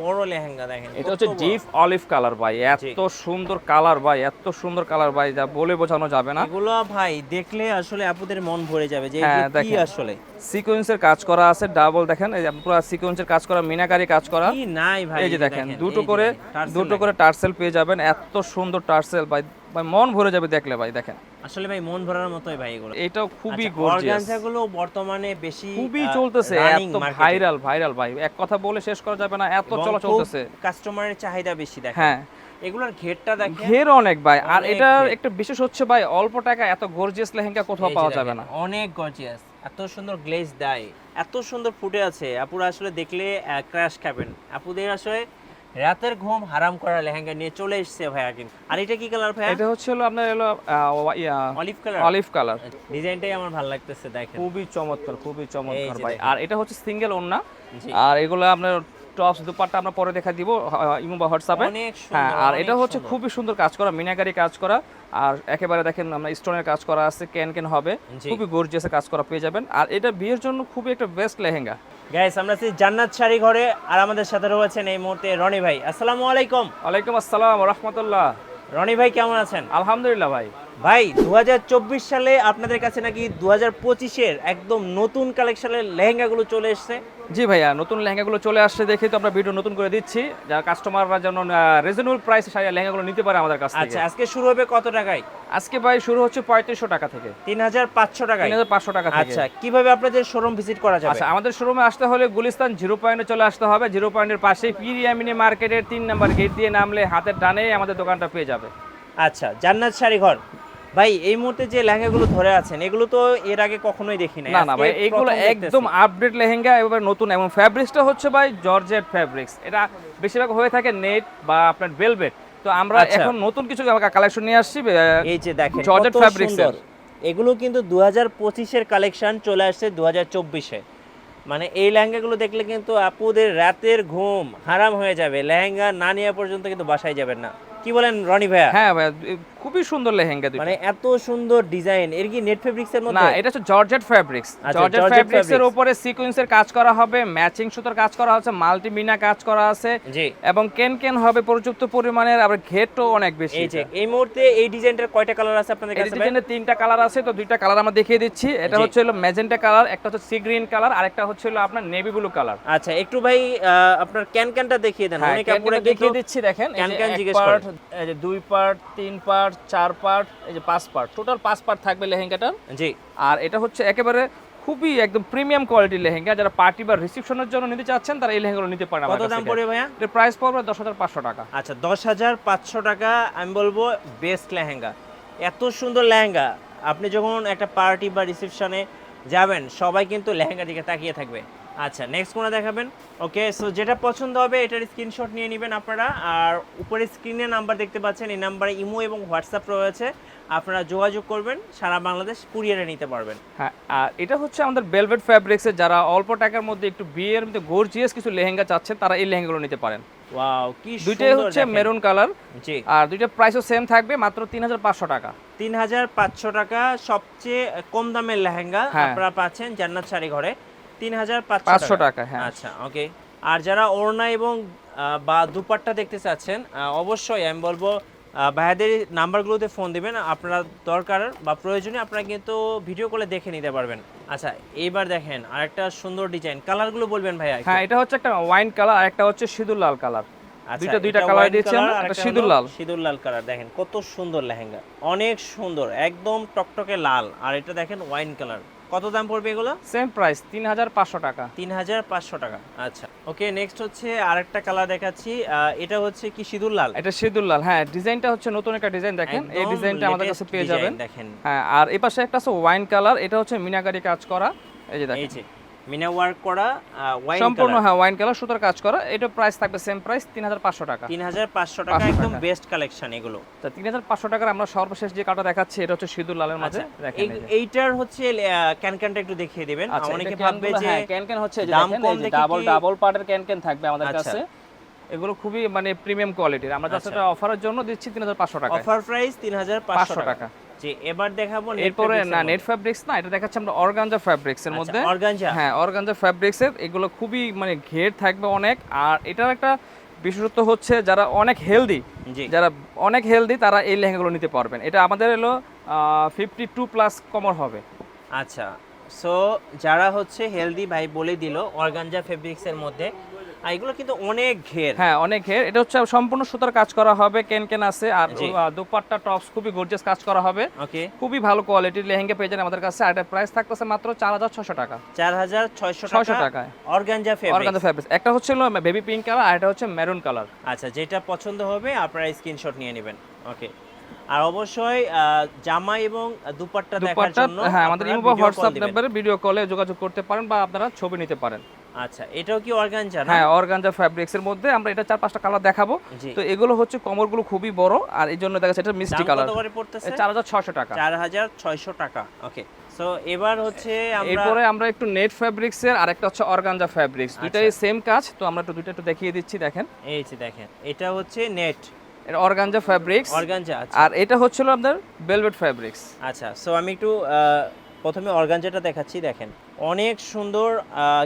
বড় লেহেঙ্গা দেখেন এটা হচ্ছে ডিপ অলিভ কালার ভাই এত সুন্দর কালার ভাই এত সুন্দর কালার ভাই যা বলে বোঝানো যাবে না। এগুলো ভাই দেখলে আসলে আপুদের মন ভরে যাবে যে হ্যাঁ, কি। আসলে। সিকোয়েন্সের কাজ করা আছে ডাবল দেখেন এই পুরো সিকোয়েন্সের কাজ করা মিনাকারি কাজ করা। কি নাই ভাই এই যে দেখেন দুটো করে দুটো করে টার্সেল পেয়ে যাবেন এত সুন্দর টার্সেল ভাই ভাই মন ভরে যাবে দেখলে ভাই দেখেন। আসলে ভাই মন ভরার মতোই ভাই এগুলো। এটাও খুবই আচ্ছা, গর্জিয়াস অর্গানজা গুলো বর্তমানে বেশি খুবই চলতেছে এত ভাইরাল ভাইরাল ভাই। এক কথা বলে শেষ করা যাবে না এত চলা চলতেছে। কাস্টমারের চাহিদা বেশি দেখেন। হ্যাঁ। এগুলোর ঘেরটা দেখেন। ঘের অনেক ভাই। আর এটা একটা বিশেষ হচ্ছে ভাই অল্প টাকা এত গর্জিয়াস লেহেঙ্গা কোথাও পাওয়া যাবে না। অনেক গর্জিয়াস এত সুন্দর গ্লেজ ডাই এত সুন্দর ফুটে আছে। আপুরা আসলে দেখলে ক্র্যাশ খাবেন। আপুদের আসলে রাতের ঘুম হারাম করা লেহেঙ্গা নিয়ে চলে এসেছে ভাইয়া কিন্তু। আর এটা কি কালার ভাইয়া? এটা হচ্ছে হলো আপনার হলো অলিভ কালার অলিভ কালার ডিজাইনটাই আমার ভালো লাগতেছে দেখেন। খুবই চমৎকার খুবই চমৎকার ভাই। আর এটা হচ্ছে সিঙ্গেল ওন্না আর এগুলো আপনার টপস দুপাট্টা আমরা পরে দেখা দিব ইমো বা হোয়াটসঅ্যাপে। হ্যাঁ আর এটা হচ্ছে। খুবই সুন্দর কাজ করা মিনাকারি কাজ করা আর একেবারে দেখেন আমরা স্টোনের কাজ করা আছে ক্যান ক্যান হবে। খুবই গর্জিয়াসে কাজ করা পেয়ে যাবেন। আর এটা বিয়ের জন্য খুবই একটা বেস্ট লেহেঙ্গা। গাইস আমরা আছি জান্নাত শাড়ি ঘরে আর আমাদের সাথে রয়েছেন এই মুহূর্তে রনি ভাই। আসসালামু আলাইকুম। ওয়ালাইকুম আসসালাম রহমতুল্লাহ। রনি ভাই কেমন আছেন? আলহামদুলিল্লাহ ভাই। ভাই দু হাজার চব্বিশ সালে আপনাদের কাছে নাকি দু হাজার পঁচিশের একদম নতুন কালেকশনের লেহেঙ্গাগুলো চলে এসেছে। জি ভাইয়া নতুন লেহেঙ্গাগুলো চলে আসছে দেখে তো আমরা ভিডিও নতুন করে দিচ্ছি। যারা কাস্টমাররা যেন রিজনেবল প্রাইসে শাড়ি লেহেঙ্গাগুলো নিতে পারে আমাদের কাছ থেকে। আচ্ছা আজকে শুরু হবে কত টাকায়? আজকে ভাই শুরু হচ্ছে পঁয়ত্রিশশো টাকা থেকে। তিন হাজার পাঁচশো টাকায়? তিন হাজার পাঁচশো টাকা থেকে। আচ্ছা কীভাবে আপনাদের শোরুম ভিজিট করা যাবে? আচ্ছা আমাদের শোরুমে আসতে হলে গুলিস্তান জিরো পয়েন্টে চলে আসতে হবে। জিরো পয়েন্টের পাশে পিরিয়ামিনি মার্কেটের তিন নাম্বার গেট দিয়ে নামলে হাতের ডানেই আমাদের দোকানটা পেয়ে যাবে। আচ্ছা জান্নাত শাড়ি ঘর ভাই এই মুহূর্তে যে লেহেঙ্গাগুলো ধরে আছেন এগুলো তো এর আগে কখনোই দেখি না না ভাই প্রথম একদম আপডেট লেহেঙ্গা এবার নতুন এবং ফ্যাব্রিক্সটা হচ্ছে ভাই জর্জেট ফ্যাব্রিক্স এটা বেশিরভাগ হয়ে থাকে নেট বা আপনার ভেলভেট তো আমরা আচ্ছা। এখন নতুন কিছু কালেকশন নিয়ে আসছি এই যে দেখেন জর্জেট fabrics এগুলো কিন্তু দু হাজার পঁচিশের কালেকশন চলে আসছে দু হাজার চব্বিশে। মানে এই লেহেঙ্গাগুলো দেখলে কিন্তু আপুদের রাতের ঘুম হারাম হয়ে যাবে। লেহেঙ্গা না নেওয়া পর্যন্ত কিন্তু বাসায় যাবেন না। কি বলেন রনি ভাইয়া? হ্যাঁ ভাই খুবই সুন্দর লেহেঙ্গা দুটো মানে এত সুন্দর ডিজাইন। এর কি নেট ফেব্রিক্স এর মধ্যে? না এটা হচ্ছে জর্জেট ফেব্রিক্স জর্জেট ফ্যাব্রিক্স এর। উপরে সিকোয়েন্সের কাজ করা হবে ম্যাচিং সুতার কাজ করা আছে মাল্টি মিনা কাজ করা আছে জি। এবং কেন কেন হবে পর্যাপ্ত পরিমাণের আবার ঘেটও অনেক বেশি। এই যে এই মুহূর্তে এই ডিজাইনটার কয়টা কালার আছে আপনাদের কাছে ভাই? ডিজাইনের তিনটা কালার আছে তো দুইটা কালার আমরা দেখিয়ে দিচ্ছি। এটা হচ্ছে হলো ম্যাজেন্টা কালার একটা হচ্ছে সি গ্রিন কালার আর একটা হচ্ছে হলো আপনার নেভি ব্লু কালার আচ্ছা একটু ভাই আপনার ক্যান ক্যানটা দেখিয়ে দেন হ্যাঁ অনেক ক্যান আপুরা দেখিয়ে দিচ্ছি দেখেন এই ক্যান ক্যান জিজ্ঞেস এই যে দুই পার্ট তিন পার্ট চার পার্ট এই যে পাঁচ পার্ট টোটাল পাঁচ পার্ট থাকবে লেহেঙ্গাটার। জি। আর এটা হচ্ছে একেবারে খুবই একদম প্রিমিয়াম কোয়ালিটির লেহেঙ্গা। যারা পার্টি বা রিসেপশনের জন্য নিতে চাচ্ছেন তারা এই লেহেঙ্গাগুলো নিতে পারেন কত দাম পড়বে ভাইয়া? এর প্রাইস পড়বে দশ হাজার পাঁচশো টাকা। আচ্ছা দশ হাজার পাঁচশো টাকা আমি বলব বেস্ট লেহেঙ্গা। এত সুন্দর লেহেঙ্গা। আপনি যখন একটা পার্টি বা রিসেপশনে যাবেন সবাই কিন্তু লেহেঙ্গা দিকে তাকিয়ে থাকবে। আচ্ছা নেক্সট কোনটা দেখাবেন? ওকে সো যেটা পছন্দ হবে এটার স্ক্রিনশট নিয়ে নেবেন আপনারা। আর উপরে স্ক্রিনে নাম্বার দেখতে পাচ্ছেন এই নাম্বারে ইমো এবং হোয়াটসঅ্যাপ রয়েছে। আপনারা যোগাযোগ করবেন সারা বাংলাদেশ কুরিয়ারে নিতে পারবেন। হ্যাঁ আর এটা হচ্ছে আমাদের বেলভেট ফ্যাব্রিক্সের যারা অল্প টাকার মধ্যে একটু বিয়ের মধ্যে গর্জিয়াস কিছু লেহেঙ্গা চাচ্ছেন তারা এই লেহেঙ্গাগুলো নিতে পারেন। ওয়াও কি দুইটাই হচ্ছে মেরুন কালার জি। আর দুইটা প্রাইসও সেম থাকবে মাত্র তিন হাজার পাঁচশো টাকা। তিন হাজার পাঁচশো টাকা সবচেয়ে কম দামের লেহেঙ্গা হ্যাঁ। আপনারা পাচ্ছেন জান্নাত শাড়ি ঘরে। তিন হাজার পাঁচশো টাকা। হ্যাঁ। আচ্ছা ওকে আর যারা ওড়না এবং বা দুপাট্টা দেখতে চাচ্ছেন অবশ্যই আমি বলব ভাইয়াদের নাম্বারগুলোতে ফোন দিবেন। আপনারা দরকার বা প্রয়োজনে আপনারা কিন্তু ভিডিও কলে দেখে নিতে পারবেন। আচ্ছা এইবার দেখেন আরেকটা সুন্দর ডিজাইন কালারগুলো বলবেন ভাইয়া হ্যাঁ এটা হচ্ছে একটা ওয়াইন কালার আর একটা হচ্ছে সিঁদুর লাল কালার আচ্ছা, দুইটা দুইটা কালার দিয়েছেন একটা সিঁদুর লাল। সিঁদুর লাল কালার দেখেন কত সুন্দর লেহেঙ্গা অনেক সুন্দর একদম টকটকে লাল। আর এটা দেখেন ওয়াইন কালার কত দাম পড়বে এগুলো? সেম প্রাইস তিন হাজার পাঁচশো টাকা। তিন হাজার পাঁচশো টাকা আচ্ছা। ওকে নেক্সট হচ্ছে আরেকটা কালার দেখাচ্ছি এটা হচ্ছে কি সিঁদুর লাল? এটা সিঁদুর লাল হ্যাঁ ডিজাইনটা হচ্ছে নতুন একটা ডিজাইন দেখেন। এই ডিজাইনটা আমাদের কাছে পেয়ে যাবেন। দেখেন। হ্যাঁ আর এই পাশে একটা আছে ওয়াইন কালার এটা হচ্ছে মিনাকারি কাজ করা। এই যে এই দেখেন যে। মিনা ওয়ার্ক করা ওয়াইন সম্পূর্ণ হ্যাঁ ওয়াইন কালার সুতার কাজ করা। এটা প্রাইস থাকবে সেম প্রাইস তিন হাজার পাঁচশো টাকা। তিন হাজার পাঁচশো টাকা একদম বেস্ট কালেকশন এগুলো। তা টাকার আমরা সর্বশেষ যে কাটা দেখাচ্ছি এটা হচ্ছে সিঁদুর লালের মাঝে। আচ্ছা দেখেন। এইটার হচ্ছে ক্যানক্যানটা একটু দেখিয়ে দিবেন। আচ্ছা অনেকে ভাববে যে হ্যাঁ, ক্যান ক্যান হচ্ছে দাম কম ডাবল ডাবল পার্টের ক্যান ক্যান থাকবে আমাদের আচ্ছা। কাছে। এগুলো খুবই মানে প্রিমিয়াম কোয়ালিটির আমরা জাস্ট। এটা অফারের জন্য দিচ্ছি তিন হাজার পাঁচশো টাকা অফার প্রাইস তিন হাজার পাঁচশো পাঁচশো টাকা। জি এবার দেখাবো এরপরে না নেট ফ্যাব্রিক্স না এটা দেখাচ্ছে আমরা অর্গানজা ফ্যাব্রিক্স এর আচ্ছা, মধ্যে। organza? হ্যাঁ অর্গানজা ফ্যাব্রিক্স এর এগুলো খুবই মানে ঘের থাকবে অনেক। আর এটার একটা বিশেষত্ব হচ্ছে যারা অনেক হেলদি যারা অনেক হেলদি তারা এই লেহেঙ্গাগুলো নিতে পারবেন। এটা আমাদের এলো ফিফটি টু প্লাস কমর হবে। আচ্ছা সো যারা হচ্ছে হেলদি ভাই বলে দিল অর্গানজা ফেব্রিক্সের মধ্যে আর এগুলো কিন্তু অনেক ঘের। হ্যাঁ অনেক ঘের। এটা হচ্ছে সম্পূর্ণ সুতার কাজ করা হবে কেন কেন আছে আর দুপাট্টা টপস খুবই গর্জিয়াস কাজ করা হবে। ওকে। খুবই ভালো কোয়ালিটির লেহেঙ্গা পেয়ে যান আমাদের কাছে। আর এটার প্রাইস থাকতেছে মাত্র চার হাজার ছশো টাকা। চার হাজার ছয়শো ছয়শো টাকা টাকায়। অর্গানজা ফেব্রিক্স অর্গানজা ফ্যাব্রিক্স একটা হচ্ছে বেবি পিঙ্ক কালার আর এটা হচ্ছে মেরুন কালার আচ্ছা যেটা পছন্দ হবে আপনারা স্ক্রিনশট নিয়ে নেবেন। ওকে। আর অবশ্যই জামা এবং দুপাট্টা দেখার জন্য হ্যাঁ আমাদের ইমো বা হোয়াটসঅ্যাপ। নাম্বারে ভিডিও কলে যোগাযোগ করতে পারেন বা আপনারা ছবি নিতে পারেন। আচ্ছা এটাও কি অর্গানজা হ্যাঁ অর্গানজা ফ্যাব্রিক্স এর মধ্যে আমরা এটা চার পাঁচটা কালার দেখাবো। তো এগুলো হচ্ছে কমরগুলো খুবই বড় আর এই জন্য দেখা যাচ্ছে এটা মিষ্টি কালার কত করে পড়তেছে? চার হাজার ছশো টাকা। চার হাজার ছয়শো টাকা ওকে সো এবার হচ্ছে আমরা এরপরে আমরা একটু নেট ফ্যাব্রিক্স এর আর একটা হচ্ছে অর্গানজা ফ্যাব্রিক্স দুইটাই সেম কাজ। তো আমরা একটু দুইটা একটু দেখিয়ে দিচ্ছি দেখেন। এই যে দেখেন এটা হচ্ছে নেট এটা অর্গানজা ফ্যাব্রিক্স অর্গানজা আর এটা হচ্ছিল আপনার ভেলভেট ফ্যাব্রিক্স আচ্ছা সো আমি একটু প্রথমে অর্গানজাটা দেখাচ্ছি দেখেন। অনেক সুন্দর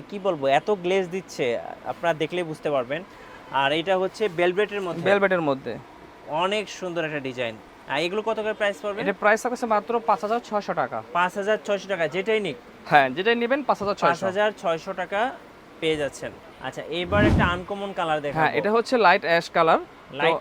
কি বলব এত গ্লেজ দিচ্ছে আপনারা দেখলে বুঝতে পারবেন। আর এটা হচ্ছে বেলভেটের মধ্যে। ভেলভেটের মধ্যে। অনেক সুন্দর একটা ডিজাইন আর এগুলো কত করে প্রাইস পড়বে? এটা প্রাইস থাকছে মাত্র পাঁচ হাজার ছশো টাকা। পাঁচ হাজার ছয়শো টাকা যেটাই নিক। হ্যাঁ যেটাই নেবেন পাঁচ হাজার পাঁচ ছয়শো হাজার ছয়শো টাকা পেয়ে যাচ্ছেন। আচ্ছা এবার একটা আনকমন কালার দেখা হ্যাঁ এটা হচ্ছে light ash colour light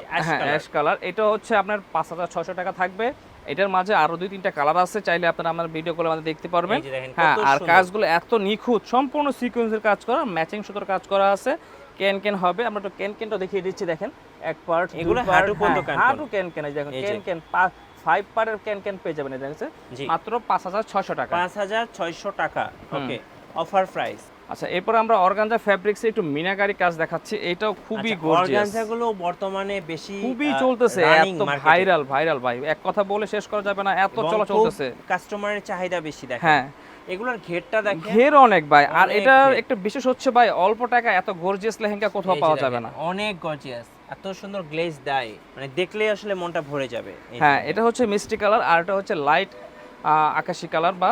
ash colour এটা হচ্ছে আপনার পাঁচ হাজার ছশো টাকা থাকবে। এটার মাঝে আরও দুই তিনটা কালার আছে চাইলে আপনারা আমার ভিডিও কলে আমাদের দেখতে পারবেন। হ্যাঁ আর কাজগুলো এত নিখুঁত সম্পূর্ণ সিকোয়েন্সের কাজ করা ম্যাচিং সুতোর কাজ করা আছে। কেন কেন হবে আমরা একটু কেন কেনটা দেখিয়ে দিচ্ছি দেখেন। এক পার্ট এগুলো হাঁটু পর্যন্ত কেন কেন। হাঁটু কেন কেন এই দেখেন। কেন কেন ফাইভ পার্টের কেন কেন পেয়ে যাবেন এই দেখেন মাত্র পাঁচ হাজার ছশো টাকা। পাঁচ হাজার ছয়শো টাকা ওকে অফার প্রাইস আচ্ছা এরপর আমরা অর্গানজা ফ্যাব্রিক্সে একটু মিনাকারি কাজ দেখাচ্ছি। এটাও খুবই গর্জিয়াস অর্গানজা গুলো বর্তমানে বেশি খুবই চলতেছে এত ভাইরাল ভাইরাল ভাই। এক কথা বলে শেষ করা যাবে না এত চলা চলতেছে। কাস্টমারের চাহিদা বেশি দেখেন। হ্যাঁ। এগুলোর ঘেরটা দেখেন। ঘের অনেক ভাই। আর এটা একটা বিশেষ হচ্ছে ভাই অল্প টাকা এত গর্জিয়াস লেহেঙ্গা কোথাও পাওয়া যাবে না। অনেক গর্জিয়াস এত সুন্দর গ্লেজ দেয়। মানে দেখলে আসলে মনটা ভরে যাবে হ্যাঁ এটা হচ্ছে মিষ্টি কালার আর এটা হচ্ছে লাইট আকাশি কালার বা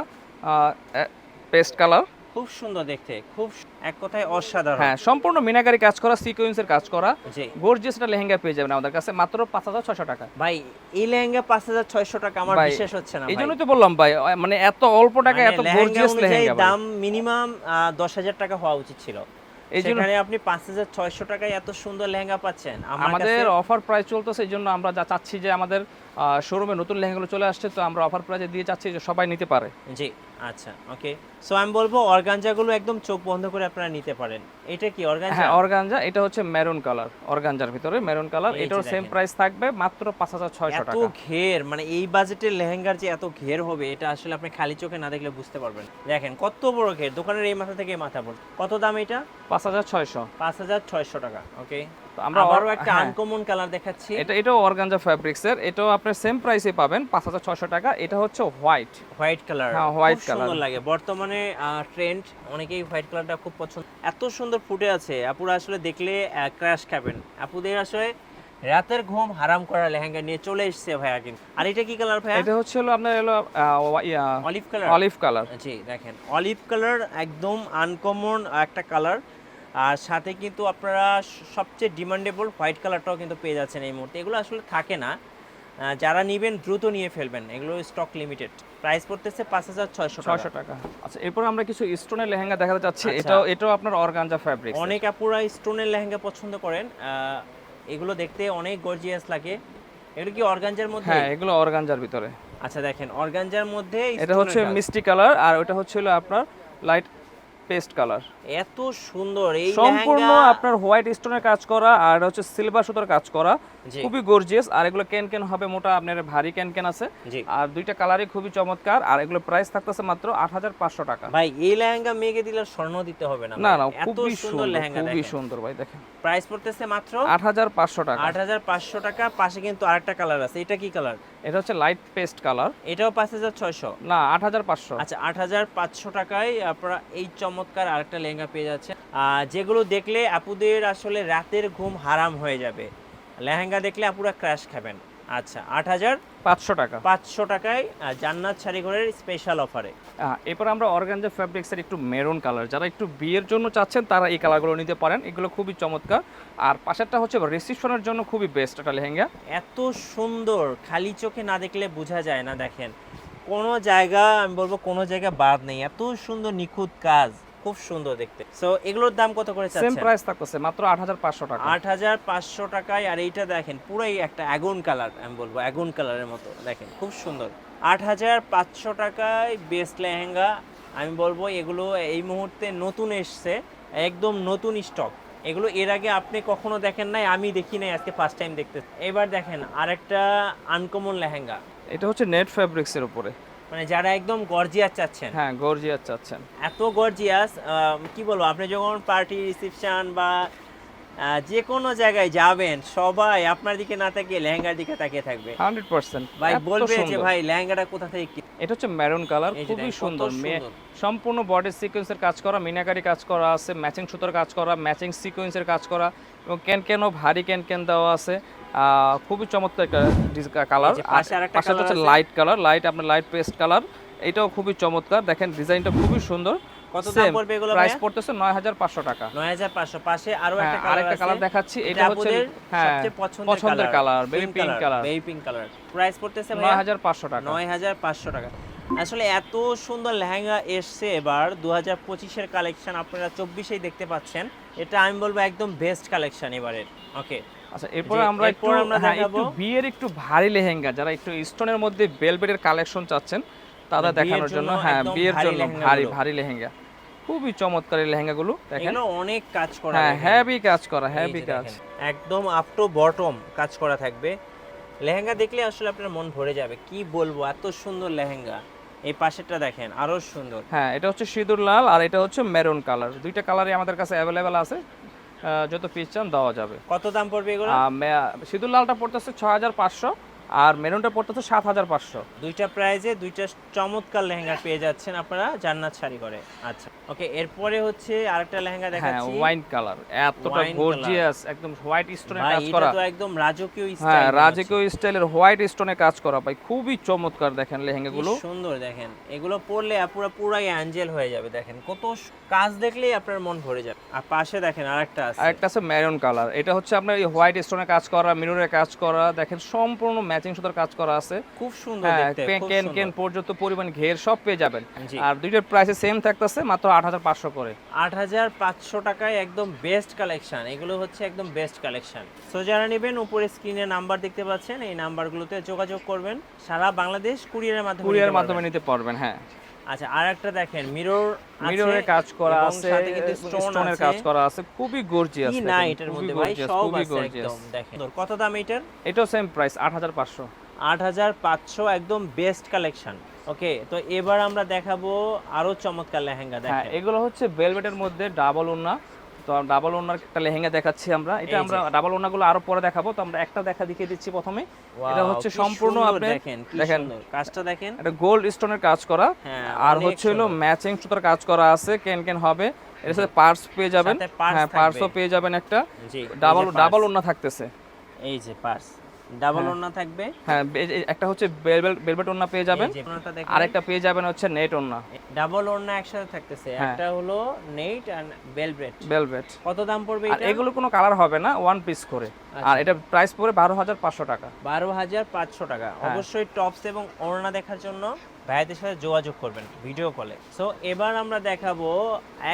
পেস্ট কালার। খুব সুন্দর দেখতে খুব এক কথায় অসাধারণ। হ্যাঁ সম্পূর্ণ মিনাকারি কাজ করা সিকোয়েন্সের কাজ করা। জি। গর্জিয়াস একটা লেহেঙ্গা পেয়ে যাবেন আমাদের কাছে মাত্র পাঁচ হাজার ছশো টাকা। ভাই এই লেহেঙ্গা পাঁচ হাজার ছয়শো টাকা আমার বিশ্বাস হচ্ছে না এই ভাই। জন্যই তো বললাম ভাই মানে এত অল্প টাকা মানে এত গর্জিয়াস লেহেঙ্গা ভাই। দাম মিনিমাম দশ হাজার টাকা হওয়া উচিত ছিল। সেখানে আপনি পাঁচ হাজার ছয়শো টাকায় এত সুন্দর লেহেঙ্গা পাচ্ছেন। আমাদের অফার প্রাইস চলতেছে এই জন্য আমরা যা চাচ্ছি যে আমাদের শোরুমে নতুন লেহেঙ্গাগুলো চলে আসছে তো আমরা অফার প্রাইসে দিয়ে চাচ্ছি যে সবাই নিতে পারে। জি আচ্ছা ওকে সো আমি বলব অর্গানজাগুলো একদম চোখ বন্ধ করে আপনারা নিতে পারেন। এটা কি অর্গানজা হ্যাঁ অর্গানজা এটা হচ্ছে মেরুন কালার অর্গানজার ভিতরে মেরুন কালার এটাও সেম প্রাইস থাকবে মাত্র পাঁচ হাজার ছয়শো এত টাকা। ঘের মানে এই বাজেটের লেহেঙ্গার যে এত ঘের হবে এটা আসলে আপনি খালি চোখে না দেখলে বুঝতে পারবেন। দেখেন কত বড় ঘের দোকানের এই মাথা থেকে এই মাথা পড় কত দাম এটা? পাঁচ হাজার ছয়শো। পাঁচ হাজার ছয়শো টাকা ওকে তো আমরা আরও একটা হ্যাঁ, আনকমন কালার দেখাচ্ছি। এটা এটাও অর্গানজা ফ্যাব্রিক্সের এটাও আপনার সেম প্রাইসে পাবেন পাঁচ হাজার ছয়শো টাকা। এটা হচ্ছে হোয়াইট হোয়াইট কালার হ্যাঁ, white সুন্দর লাগে। বর্তমানে ট্রেন্ড অনেকেই হোয়াইট কালারটা খুব পছন্দ এত সুন্দর ফুটে আছে। আপুরা আসলে দেখলে ক্র্যাশ খাবেন। আপুদের আসলে রাতের ঘুম হারাম করা লেহেঙ্গা নিয়ে চলে এসেছে ভাইয়া কিন্তু। আর এটা কি কালার ভাইয়া? এটা হচ্ছে হলো আপনার হলো অলিভ কালার অলিভ কালার জি দেখেন। অলিভ কালার একদম আনকমন একটা কালার আর সাথে কিন্তু আপনারা সবচেয়ে ডিমান্ডেবল হোয়াইট কালারটাও কিন্তু পেয়ে যাচ্ছেন এই মুহূর্তে। এগুলো আসলে থাকে না। যারা নেবেন দ্রুত নিয়ে ফেলবেন। এগুলো স্টক লিমিটেড প্রাইস পড়তেছে পাঁচ হাজার ছয়শো ছয়শো টাকা। আচ্ছা এরপর আমরা কিছু স্টোনের লেহেঙ্গা দেখাতে চাচ্ছি। আচ্ছা। এটাও এটাও আপনার অর্গানজা ফ্যাব্রিক অনেক আপুরা স্টোনের লেহেঙ্গা পছন্দ করেন। আহ, এগুলো দেখতে অনেক গর্জিয়াস লাগে। এগুলো কি অর্গানজার মধ্যে? হ্যাঁ এগুলো অর্গানজার ভিতরে। আচ্ছা দেখেন। অর্গানজার মধ্যে এটা হচ্ছে। মিষ্টি কালার। আর ওটা হচ্ছে হলো আপনার লাইট পেস্ট কালার। এত সুন্দর এই সম্পূর্ণ আপনার হোয়াইট স্টোনের কাজ করা আর হচ্ছে সিলভার সুতোর কাজ করা। খুবই গর্জিয়াস আর এগুলো ক্যান ক্যান হবে মোটা আপনার ভারী ক্যান ক্যান আছে। আর দুইটা কালারই খুবই চমৎকার আর এগুলো প্রাইস থাকতেছে মাত্র আট হাজার পাঁচশো টাকা। ভাই এই লেহেঙ্গা মেয়েকে দিলে স্বর্ণ দিতে হবে না না। না খুবই সুন্দর লেহেঙ্গা খুবই সুন্দর ভাই দেখেন। প্রাইস পড়তেছে মাত্র আট হাজার পাঁচশো টাকা। আট হাজার পাঁচশো টাকা পাশে কিন্তু আরেকটা কালার আছে। এটা কি কালার? এটা হচ্ছে লাইট পেস্ট কালার এটাও পাঁচ হাজার ছয়শো। না আট হাজার পাঁচশো। আচ্ছা আট হাজার পাঁচশো টাকায় আপনারা এই চমৎকার আরেকটা লেহেঙ্গা পেয়ে যাচ্ছে যেগুলো দেখলে আপুদের আসলে রাতের ঘুম হারাম হয়ে যাবে। লেহেঙ্গা দেখলে আপুরা ক্র্যাশ খাবেন। আচ্ছা আট হাজার পাঁচশো টাকা। পাঁচশো টাকায় জান্নাত শাড়িঘরের স্পেশাল অফারে এরপর আমরা অর্গানজা ফ্যাব্রিক্সের একটু মেরুন কালার যারা একটু বিয়ের জন্য চাচ্ছেন তারা এই কালারগুলো নিতে পারেন। এগুলো খুবই চমৎকার। আর পাশেরটা হচ্ছে রিসিপশনের জন্য খুবই বেস্ট একটা লেহেঙ্গা। এত সুন্দর খালি চোখে না দেখলে বোঝা যায় না দেখেন। কোনো জায়গা আমি বলব কোনো জায়গা বাদ নেই। এত সুন্দর নিখুঁত কাজ। খুব সুন্দর দেখতে। সো এগুলোর দাম কত করে সেম চাচ্ছেন? প্রাইস থাকতেছে মাত্র আট হাজার পাঁচশো টাকা। আট হাজার পাঁচশো টাকায় আর এইটা দেখেন পুরাই একটা অ্যাগুন কালার আমি বলব অ্যাগুন কালারের মতো দেখেন খুব সুন্দর। আট হাজার পাঁচশো টাকায় বেস্ট লেহেঙ্গা আমি বলব এগুলো এই মুহূর্তে নতুন এসছে একদম নতুন স্টক। এগুলো এর আগে আপনি কখনো দেখেন নাই আমি দেখি নাই আজকে ফার্স্ট টাইম দেখতে এবার দেখেন আরেকটা আনকমন লেহেঙ্গা। এটা হচ্ছে নেট ফ্যাব্রিক্সের উপরে। মানে যারা একদম গর্জিয়াস চাচ্ছেন। হ্যাঁ গর্জিয়াস চাচ্ছেন। এত গর্জিয়াস কি বলব আপনি যখন পার্টি রিসেপশন বা যে কোনো জায়গায় যাবেন সবাই আপনার দিকে না তাকিয়ে লেহেঙ্গার দিকে তাকিয়ে থাকবে। হান্ড্রেড পার্সেন্ট ভাই বলবে যে ভাই লেহেঙ্গাটা কোথা থেকে কি এটা হচ্ছে মেরুন কালার খুবই সুন্দর। সম্পূর্ণ বডি সিকোয়েন্সের কাজ করা মিনাকারি কাজ করা আছে ম্যাচিং সুতোর কাজ করা ম্যাচিং সিকোয়েন্সের কাজ করা এবং ক্যান ক্যানও ভারী ক্যান ক্যান দেওয়া আছে। খুবই চমৎকার একটা কালার পাশে হচ্ছে লাইট কালার লাইট আপনার লাইট পেস্ট কালার এটাও খুবই চমৎকার। দেখেন ডিজাইনটা খুবই সুন্দর। কত দাম পড়বে এগুলো প্রাইস পড়তেছে নয় হাজার পাঁচশো টাকা। নয় হাজার পাঁচশো। পাশে আরও হ্যাঁ, একটা কালার আরেকটা কালার দেখাচ্ছি। এটা এটা হচ্ছে হ্যাঁ সবচেয়ে পছন্দের পছন্দের colour very pink colour baby pink colour price পড়তেছে নয় ভাইয়া হাজার পাঁচশো টাকা। আসলে এত সুন্দর লেহেঙ্গা এসছে এবার। দু হাজার পঁচিশের কালেকশন আপনারা চব্বিশেই দেখতে পাচ্ছেন। এটা আমি বলব একদম বেস্ট কালেকশন এবারের। ওকে আচ্ছা এরপরে আমরা একটু আমরা হ্যাঁ, একটু বিয়ের একটু ভারী লেহেঙ্গা যারা একটু স্টোনের মধ্যে বেলবেটের কালেকশন চাচ্ছেন তাদের বিয়ের দেখানোর জন্য হ্যাঁ বিয়ের জন্য ভারী ভারী লেহেঙ্গা। খুবই চমৎকার এই লেহেঙ্গাগুলো দেখেন। এগুলো অনেক কাজ করা হ্যাঁ দেখেন। হেভি কাজ করা হেভি কাজ। একদম আপ টু বটম কাজ করা থাকবে। লেহেঙ্গা দেখলে আসলে আপনার মন ভরে যাবে কি বলব এত সুন্দর লেহেঙ্গা। এই পাশেরটা দেখেন আরও সুন্দর। হ্যাঁ এটা হচ্ছে সিঁদুর লাল আর এটা হচ্ছে মেরুন কালার দুইটা কালারই আমাদের কাছে অ্যাভেলেবেল আছে। যত পিস চান দেওয়া যাবে। কত দাম পড়বে এগুলো? সিঁদুর লালটা পড়তেছে ছ হাজার পাঁচশো আর মেরুনটা পড়তেছে সাত হাজার পাঁচশো। দুইটা প্রাইজে দুইটা চমৎকার লেহেঙ্গা পেয়ে যাচ্ছেন আপনারা জান্নাত শাড়ি করে আচ্ছা। ওকে এরপরে হচ্ছে আরেকটা লেহেঙ্গা হ্যাঁ ওয়াইন কালার এতটা গর্জিয়াস একদম হোয়াইট স্টোনের ভাই কাজ এটা করা। তো একদম রাজকীয় হ্যাঁ রাজকীয় স্টাইলের হোয়াইট স্টোনে কাজ করা ভাই খুবই চমৎকার দেখেন লেহেঙ্গাগুলো। সুন্দর দেখেন এগুলো পরলে পুরো পুরাই অ্যাঞ্জেল হয়ে যাবে দেখেন। কত কাজ দেখলেই আপনার মন ভরে যাবে। আর পাশে দেখেন আরেকটা আছে। আর একটা আছে মেরুন কালার এটা হচ্ছে আপনার এই হোয়াইট স্টোনে কাজ করা মিররের কাজ করা দেখেন সম্পূর্ণ ম্যাচিং সুতার কাজ করা আছে। খুব সুন্দর হ্যাঁ দেখতে কেন কেন পর্যন্ত পরিমাণ ঘের সব পেয়ে যাবেন। আর দুইটার প্রাইসে সেম থাকতেছে মাত্র আট হাজার পাঁচশো করে। আট হাজার পাঁচশো টাকায় একদম বেস্ট কালেকশন এগুলো হচ্ছে একদম বেস্ট কালেকশন সো যারা নেবেন উপরে স্ক্রিনে নাম্বার দেখতে পাচ্ছেন এই নাম্বারগুলোতে যোগাযোগ করবেন। সারা বাংলাদেশ কুরিয়ারের মাধ্যমে কুরিয়ার নিতে মাধ্যমে নিতে পারবেন হ্যাঁ। আচ্ছা আর একটা দেখেন মিরর মিররের কাজ করা আছে সাথে কিন্তু স্টোনের কাজ করা আছে। খুবই গর্জিয়াস কি না এটার মধ্যে ভাই সব আছে একদম দেখেন। কত দাম এটার? এটাও সেম প্রাইস আট হাজার পাঁচশো। আট হাজার পাঁচশো একদম বেস্ট কালেকশন ওকে তো এবার আমরা দেখাবো আরও চমৎকার লেহেঙ্গা হ্যাঁ দেখেন। এগুলো হচ্ছে বেলভেটের মধ্যে ডাবল ওন্না তো ডাবল ওন্নার একটা লেহেঙ্গা দেখাচ্ছি আমরা। এটা আমরা ডাবল ওন্নাগুলো আরও পরে দেখাবো। তো আমরা একটা দেখা দেখিয়ে দিচ্ছি প্রথমে। এটা হচ্ছে সম্পূর্ণ আপনি দেখেন দেখেন। কাজটা দেখেন। এটা গোল্ড স্টোনের কাজ করা। হ্যাঁ, আর হচ্ছে হলো ম্যাচিং সুতার কাজ করা আছে। কেন কেন হবে? এর সাথে পার্স পেয়ে যাবেন। হ্যাঁ। পার্সও পেয়ে যাবেন একটা। ডাবল ডাবল ওন্না থাকতেছে। এই যে পার্স ডাবল ওন্না থাকবে। হ্যাঁ একটা হচ্ছে বেলভেট বেলবেট ওন্না পেয়ে যাবেন। আর আরেকটা পেয়ে যাবেন হচ্ছে নেট ওন্না ডাবল ওন্না একসাথে থাকতেছে। হ্যাঁ। একটা হলো নেট এন্ড বেলভেট বেলভেট কত দাম পড়বে এটা? আচ্ছা। এগুলো কোনো কালার হবে না ওয়ান পিস করে। আর এটা প্রাইস পড়ে বারো হাজার পাঁচশো টাকা। বারো হাজার পাঁচশো টাকা। হ্যাঁ। অবশ্যই টপস এবং ওড়না দেখার জন্য ভাইয়াদের সাথে যোগাযোগ করবেন ভিডিও কলে সো এবার আমরা দেখাবো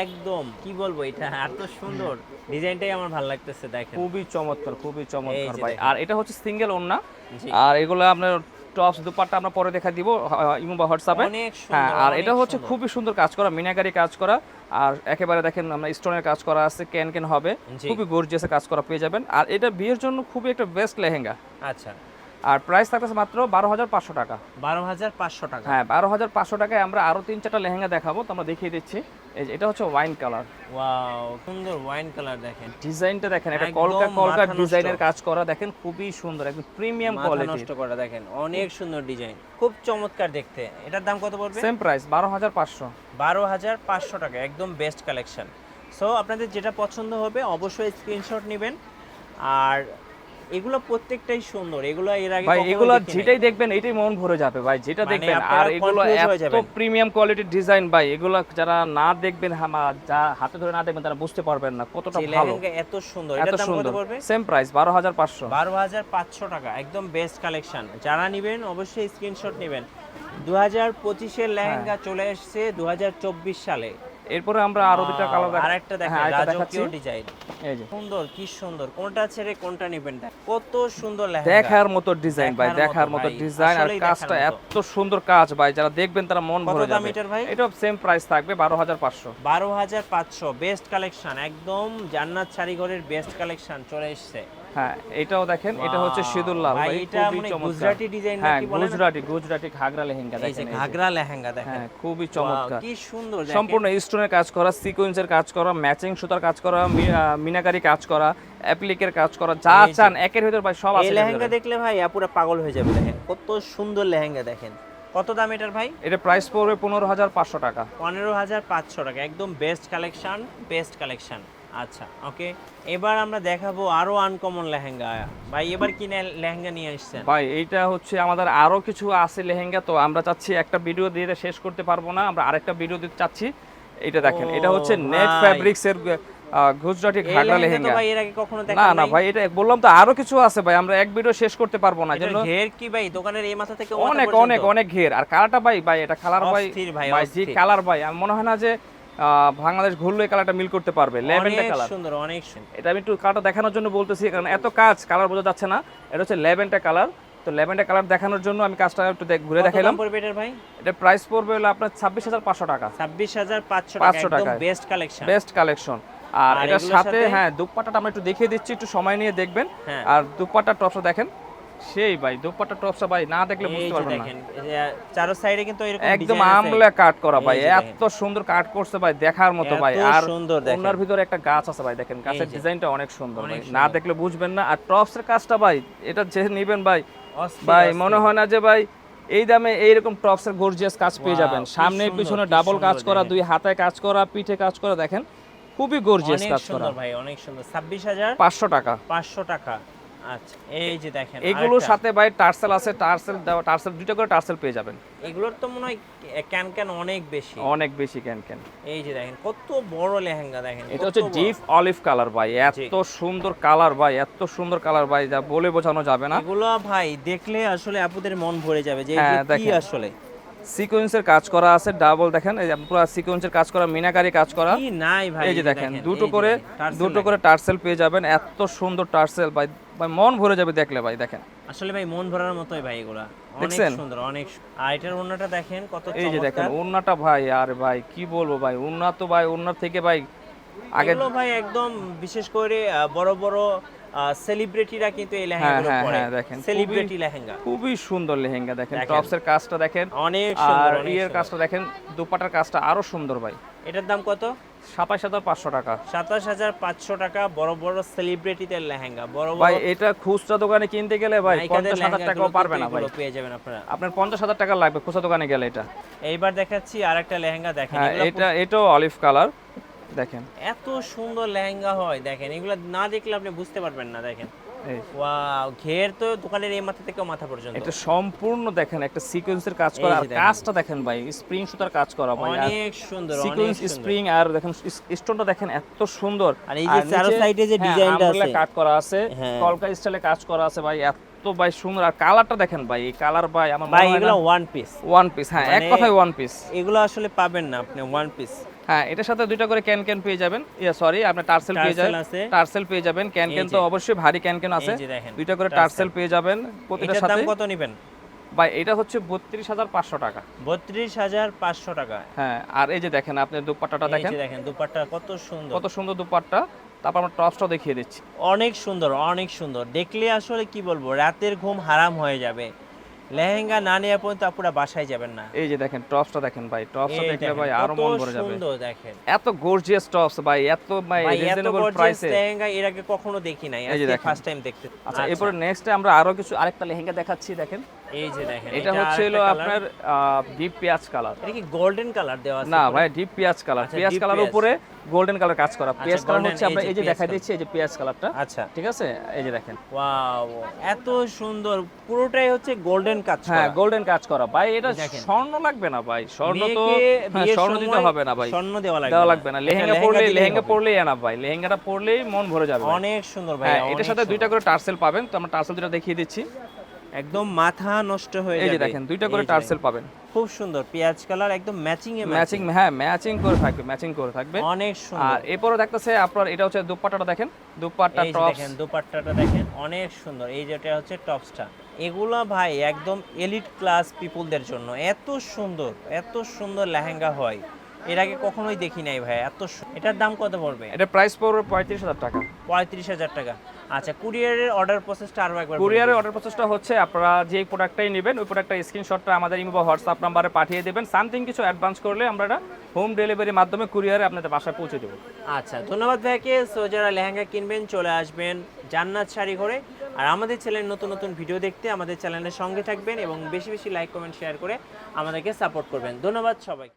একদম কি বলব এটা? এত সুন্দর। ডিজাইনটাই আমার ভালো লাগতেছে দেখেন। খুবই চমৎকার খুবই চমৎকার ভাই। আর এটা হচ্ছে সিঙ্গেল ওন্না। আর এগুলো আপনার টপস দুপাট্টা আমরা পরে দেখা দিব ইমো বা হোয়াটসঅ্যাপে হ্যাঁ আর এটা হচ্ছে খুবই সুন্দর কাজ করা মিনাকারি কাজ করা। আর একেবারে দেখেন আমরা স্টোনের কাজ করা আছে ক্যান ক্যান হবে খুবই গর্জিয়াসে কাজ করা পেয়ে যাবেন। আর এটা বিয়ের জন্য খুবই একটা বেস্ট লেহেঙ্গা। আচ্ছা। আর প্রাইস থাকতেছে মাত্র বারো হাজার পাঁচশো টাকা। বারো হাজার পাঁচশো টাকা। হ্যাঁ বারো হাজার পাঁচশো টাকায় আমরা আরও তিন চারটা লেহেঙ্গা দেখাবো তো আমরা দেখিয়ে দিচ্ছি। এই এটা হচ্ছে ওয়াইন কালার ওয়াও সুন্দর ওয়াইন কালার দেখেন। ডিজাইনটা দেখেন এটা কলকা কলকা ডিজাইনের কাজ করা দেখেন খুবই সুন্দর একদম প্রিমিয়াম কোয়ালিটি নষ্ট করা দেখেন অনেক সুন্দর ডিজাইন খুব চমৎকার দেখতে। এটার দাম কত পড়বে? সেম প্রাইস বারো হাজার পাঁচশো। বারো হাজার পাঁচশো টাকা একদম বেস্ট কালেকশন সো আপনাদের যেটা পছন্দ হবে অবশ্যই স্ক্রিনশট নেবেন। আর এগুলো প্রত্যেকটাই সুন্দর এগুলো এর আগে ভাই এগুলো যেটাই দেখবেন এটাই মন ভরে যাবে ভাই যেটা মানে দেখবেন। আর এগুলো এত প্রিমিয়াম কোয়ালিটির ডিজাইন ভাই এগুলো যারা না দেখবেন যা হাতে ধরে না দেখবেন তারা বুঝতে পারবেন না কতটা ভালো। এত সুন্দর এত দাম কত সুন্দর। পড়বে? সেম প্রাইস বারো হাজার পাঁচশো। বারো হাজার পাঁচশো টাকা একদম বেস্ট কালেকশন যারা নেবেন অবশ্যই স্ক্রিনশট নেবেন। দু হাজার পঁচিশের হ্যাঁ। লেহেঙ্গা চলে এসছে দু হাজার চব্বিশ সালে। এরপরে আমরা আরও দুটা কালার আর একটা দেখেন হ্যাঁ দেখাচ্ছি রাজকীয় ডিজাইন এই যে। সুন্দর কি সুন্দর। কোনটা ছেড়ে কোনটা নেবেন? কত সুন্দর লেহেঙ্গা। দেখার মতো ডিজাইন ভাই দেখার দেখার মতো মতো ডিজাইন আর কাজটা এত সুন্দর কাজ ভাই যারা দেখবেন তারা মন ভরে যাবে। এটার ভাই? এটা সেম প্রাইস থাকবে বারো হাজার পাঁচশো। বারো হাজার পাঁচশো বেস্ট কালেকশন একদম জান্নাত শাড়িঘরের বেস্ট কালেকশন চলে এসছে। হ্যাঁ এটাও দেখেন এটা হচ্ছে Wow, সিঁদুর লাল ভাই, ভাই এটা খুবই মানে চমৎকার। গুজরাটি ডিজাইন হ্যাঁ নাকি বলে গুজরাটি গুজরাটি ঘাগরা লেহেঙ্গা দেখেন এই যে। ঘাগরা লেহেঙ্গা দেখেন। হ্যাঁ খুবই চমৎকার। কি সুন্দর সম্পূর্ণ স্টোনের কাজ করা সিকোয়েন্সের কাজ করা ম্যাচিং সুতার কাজ করা মিনাকারি কাজ করা অ্যাপ্লিকের কাজ করা যা চান একের ভিতর ভাই সব আছে লেহেঙ্গা দেখলে ভাই আপুরা পাগল হয়ে যাবে কত সুন্দর লেহেঙ্গা দেখেন। কত দাম এটার ভাই? এটা প্রাইস পড়বে পনেরো হাজার পাঁচশো টাকা। পনেরো হাজার পাঁচশো টাকা একদম বেস্ট কালেকশন বেস্ট কালেকশন আচ্ছা ওকে এবার আমরা দেখাবো আরও আনকমন লেহেঙ্গা। ভাই এবার কি লেহেঙ্গা নিয়ে আসছেন? ভাই এইটা হচ্ছে আমাদের আরও কিছু আছে লেহেঙ্গা তো আমরা চাচ্ছি একটা ভিডিও দিয়ে শেষ করতে পারব না আমরা আরেকটা ভিডিও দিতে চাচ্ছি। এটা দেখেন এটা হচ্ছে নেট। ফ্যাব্রিক্স এর গুজরাটি ঘাগরা লেহেঙ্গা ভাই এর আগে কখনো না না ভাই এটা বললাম তো আরও কিছু আছে ভাই আমরা এক ভিডিও শেষ করতে পারব না জন্য ঘের কি ভাই? দোকানের এই মাথা থেকে অনেক অনেক অনেক ঘের। আর কালারটা ভাই ভাই এটা কালার ভাই ভাই, অস্থির। কালার ভাই আমার মনে হয় না যে বাংলাদেশ ঘুরলে কালারটা মিল করতে পারবে ল্যাভেন্ডার কালার। সুন্দর অনেক সুন্দর। এটা আমি একটু কালারটা দেখানোর জন্য বলতেছি কারণ এত কাজ কালার বোঝা যাচ্ছে না। এটা হচ্ছে ল্যাভেন্ডার কালার। তো ল্যাভেন্ডার কালার দেখানোর জন্য আমি কাজটা একটু ঘুরে দেখাইলাম। পড়বে এটার ভাই? এটা প্রাইস পড়বে হলো আপনার ছাব্বিশ হাজার পাঁচশো টাকা। ছাব্বিশ হাজার পাঁচশো 500 টাকা একদম বেস্ট কালেকশন বেস্ট কালেকশন আর এটার সাথে? হ্যাঁ দুপাট্টাটা আমরা একটু দেখিয়ে দিচ্ছি একটু সময় নিয়ে দেখবেন। হ্যাঁ। আর দুপাট্টা টপসটা দেখেন। সেই ভাই দুপাট্টা টপসটা ভাই না দেখলে বুঝতে পারবেন না। চারো সাইডে কিন্তু এরকম একদম আমলা কাট করা ভাই। এত সুন্দর কাট করছে ভাই দেখার মতো ভাই। আর সুন্দর দেখেন। ওনার ভিতরে একটা গাছ আছে ভাই দেখেন গাছের ডিজাইনটা অনেক সুন্দর ভাই। না দেখলে বুঝবেন না। আর টপসের কাজটা ভাই এটা যে নেবেন ভাই ভাই মনে হয় না যে ভাই এই দামে এইরকম টপসের গর্জিয়াস কাজ পেয়ে যাবেন। সামনে পিছনে ডাবল কাজ করা দুই হাতায় কাজ করা পিঠে কাজ করা দেখেন। খুবই গর্জিয়াস কাজ করা। ভাই অনেক সুন্দর। ছাব্বিশ হাজার পাঁচশো টাকা। পাঁচশো টাকা। আচ্ছা এই যে দেখেন এগুলোর সাথে ভাই টার্সেল আছে টার্সেল টার্সেল দুইটা করে টার্সেল পেয়ে যাবেন। এগুলোর তো মনে হয় ক্যান ক্যান অনেক বেশি। অনেক বেশি ক্যান ক্যান। এই যে দেখেন কত বড় লেহেঙ্গা দেখেন এটা হচ্ছে। ডিপ অলিভ কালার ভাই এত সুন্দর কালার ভাই এত সুন্দর কালার ভাই যা বলে বোঝানো যাবে না। এগুলো ভাই দেখলে আসলে আপুদের মন ভরে যাবে যে হ্যাঁ, কি আসলে। সিকোয়েন্সের কাজ করা আছে ডাবল দেখেন এই যে পুরো সিকোয়েন্সের কাজ করা মিনাকারি কাজ করা কি নাই ভাই এই যে দেখেন দুটো করে দুটো করে টার্সেল পেয়ে যাবেন এত সুন্দর টার্সেল ভাই ভাই মন ভরে যাবে দেখলে ভাই দেখেন আসলে ভাই মন ভরার মতোই ভাই এগুলা অনেক? সুন্দর অনেক আর এটার অন্যটা দেখেন কত এই যে দেখেন। ওন্নাটা ভাই আর ভাই কি বলব ভাই ওন্না তো ভাই ওন্নার থেকে ভাই আগে ভাই একদম বিশেষ করে বড় বড় সেলিব্রিটিরা কিন্তু এই লেহেঙ্গাগুলো হ্যাঁ, পরে। হ্যাঁ, দেখেন, সেলিব্রিটি লেহেঙ্গা। খুবই সুন্দর লেহেঙ্গা দেখেন। টপসের কাজটা দেখেন। অনেক সুন্দর আর ইয়ের কাজটা দেখেন দুপাটার কাজটা আরও সুন্দর ভাই। এটার দাম কত? সাতাশ হাজার পাঁচশো টাকা। সাতাশ হাজার পাঁচশো টাকা বড় বড় সেলিব্রিটিদের লেহেঙ্গা বড় ভাই এটা খুচরা দোকানে কিনতে গেলে ভাই পঞ্চাশ হাজার টাকাও পারবে না ভাই। পেয়ে যাবেন আপনারা। আপনার পঞ্চাশ হাজার টাকা লাগবে খুচরা দোকানে গেলে এটা। এইবার দেখাচ্ছি আরেকটা লেহেঙ্গা দেখেন হ্যাঁ এটা এটাও অলিভ কালার দেখেন। এত সুন্দর লেহেঙ্গা হয় দেখেন। এগুলো না দেখলে আপনি বুঝতে পারবেন না দেখেন। ওয়াও ঘের তো দোকানের এই মাথা থেকে মাথা পর্যন্ত। এটা সম্পূর্ণ দেখেন একটা সিকোয়েন্সের কাজ করা। আর কাজটা দেখেন ভাই স্প্রিং সুতার কাজ করা ভাই। অনেক সুন্দর সিকোয়েন্স স্প্রিং আর দেখেন স্টোনটা দেখেন এত সুন্দর। আর এই যে চারো সাইডে যে হ্যাঁ, ডিজাইনটা আছে। কাট করা আছে হ্যাঁ। কলকা স্টাইলে কাজ করা আছে ভাই এত ভাই সুন্দর। আর কালারটা দেখেন ভাই এই কালার ভাই আমার ভাই এগুলো ওয়ান পিস ওয়ান পিস হ্যাঁ এক মানে- কথায় ওয়ান পিস এগুলো আসলে পাবেন না আপনি ওয়ান পিস হ্যাঁ এটার সাথে দুইটা করে ক্যান ক্যান পেয়ে যাবেন। ইয়া সরি আপনি টার্সেল পেয়ে যাবেন। টার্সেল পেয়ে যাবেন। ক্যান ক্যান তো অবশ্যই ভারী ক্যান ক্যান আছে। দুইটা করে টার্সেল। পেয়ে যাবেন প্রতিটার এটার দাম সাথে। কত নেবেন? ভাই এটা হচ্ছে বত্রিশ হাজার পাঁচশো টাকা। বত্রিশ হাজার পাঁচশো টাকা। হ্যাঁ আর এই যে দেখেন আপনি দুপাট্টাটা এই দেখেন। যে দেখেন দুপাট্টা কত সুন্দর। কত সুন্দর দুপাট্টা। তারপর আমরা টপসটাও দেখিয়ে দিচ্ছি। অনেক সুন্দর অনেক সুন্দর। দেখলে আসলে কি বলব রাতের ঘুম হারাম হয়ে যাবে। লেহেঙ্গা না নেওয়া পর্যন্ত আপুরা বাসায় যাবেন না। এই যে দেখেন টপসটা দেখেন ভাই টপসটা দেখলে ভাই আরও মন ভরে যাবে। সুন্দর দেখেন। এত গর্জিয়াস টপস ভাই এত ভাই ভাই রিজনেবল প্রাইসে লেহেঙ্গা এর আগে কখনো দেখি নাই আজকে ফার্স্ট টাইম দেখতে আচ্ছা এরপর নেক্সট আমরা আরও কিছু আরেকটা লেহেঙ্গা দেখাচ্ছি দেখেন। এই যে দেখেন এটা হচ্ছে হলো আপনার ডিপ পেঁয়াজ কালার এটা কি গোল্ডেন কালার দেওয়া আছে না ভাই ডিপ পেঁয়াজ কালার আচ্ছা, পেঁয়াজ কালার উপরে গোল্ডেন কালার কাজ করা। পেঁয়াজ কালার হচ্ছে আমরা এই যে দেখা দিচ্ছি এই যে পেঁয়াজ কালারটা আচ্ছা। ঠিক আছে? এই যে দেখেন। ওয়াও এত সুন্দর পুরোটাই হচ্ছে গোল্ডেন কাজ হ্যাঁ গোল্ডেন কাজ করা। ভাই এটা স্বর্ণ লাগবে না ভাই? স্বর্ণ তো হ্যাঁ, স্বর্ণ দিতে হবে না ভাই। স্বর্ণ দেওয়া লাগবে দেওয়া না। লাগবে না। লেহেঙ্গা লেহেঙ্গা পরলে লেহেঙ্গা। পরলেই এনা ভাই। লেহেঙ্গাটা পরলেই মন ভরে যাবে অনেক সুন্দর ভাই হ্যাঁ এটার সাথে দুইটা করে টার্সেল পাবেন। তো আমরা টার্সেল দুটো দেখিয়ে দিচ্ছি। একদম মাথা নষ্ট হয়ে যাবে এই যে দেখেন দুইটা করে টার্সেল পাবেন। খুব সুন্দর পেঁয়াজ কালার একদম ম্যাচিং এ ম্যাচিং হ্যাঁ ম্যাচিং করে থাকবে ম্যাচিং করে থাকবে। অনেক সুন্দর। আর এরপরে দেখতেছে আপনার এটা হচ্ছে দুপাট্টাটা দেখেন দুপাট্টা টপস দেখেন দুপাট্টাটা দেখেন অনেক সুন্দর। এই যেটা হচ্ছে টপসটা এগুলা ভাই একদম এলিট ক্লাস পিপলদের জন্য। এত সুন্দর এত সুন্দর লেহেঙ্গা হয়। এর আগে কখনোই দেখি নাই ভাই এত এটার দাম কত পড়বে? এটা প্রাইস পড়বে পঁয়ত্রিশ হাজার টাকা। পঁয়ত্রিশ হাজার টাকা। আচ্ছা কুরিয়ারের অর্ডার প্রসেসটা আরও একবার কুরিয়ারের অর্ডার প্রসেসটা হচ্ছে আপনারা যে প্রোডাক্টটাই নেবেন ওই প্রোডাক্টটা স্ক্রিনশটটা আমাদের ইমো বা হোয়াটসঅ্যাপ নাম্বারে পাঠিয়ে দেবেন। সামথিং কিছু অ্যাডভান্স করলে আমরা এটা হোম ডেলিভারির মাধ্যমে কুরিয়ারে আপনাদের বাসায় পৌঁছে দেবো। আচ্ছা ধন্যবাদ ভাইকে। সো যারা লেহেঙ্গা কিনবেন চলে আসবেন জান্নাত শাড়ি ঘরে। আর আমাদের চ্যানেলের নতুন নতুন ভিডিও দেখতে আমাদের চ্যানেলের সঙ্গে থাকবেন এবং বেশি বেশি লাইক কমেন্ট শেয়ার করে আমাদেরকে সাপোর্ট করবেন। ধন্যবাদ সবাইকে।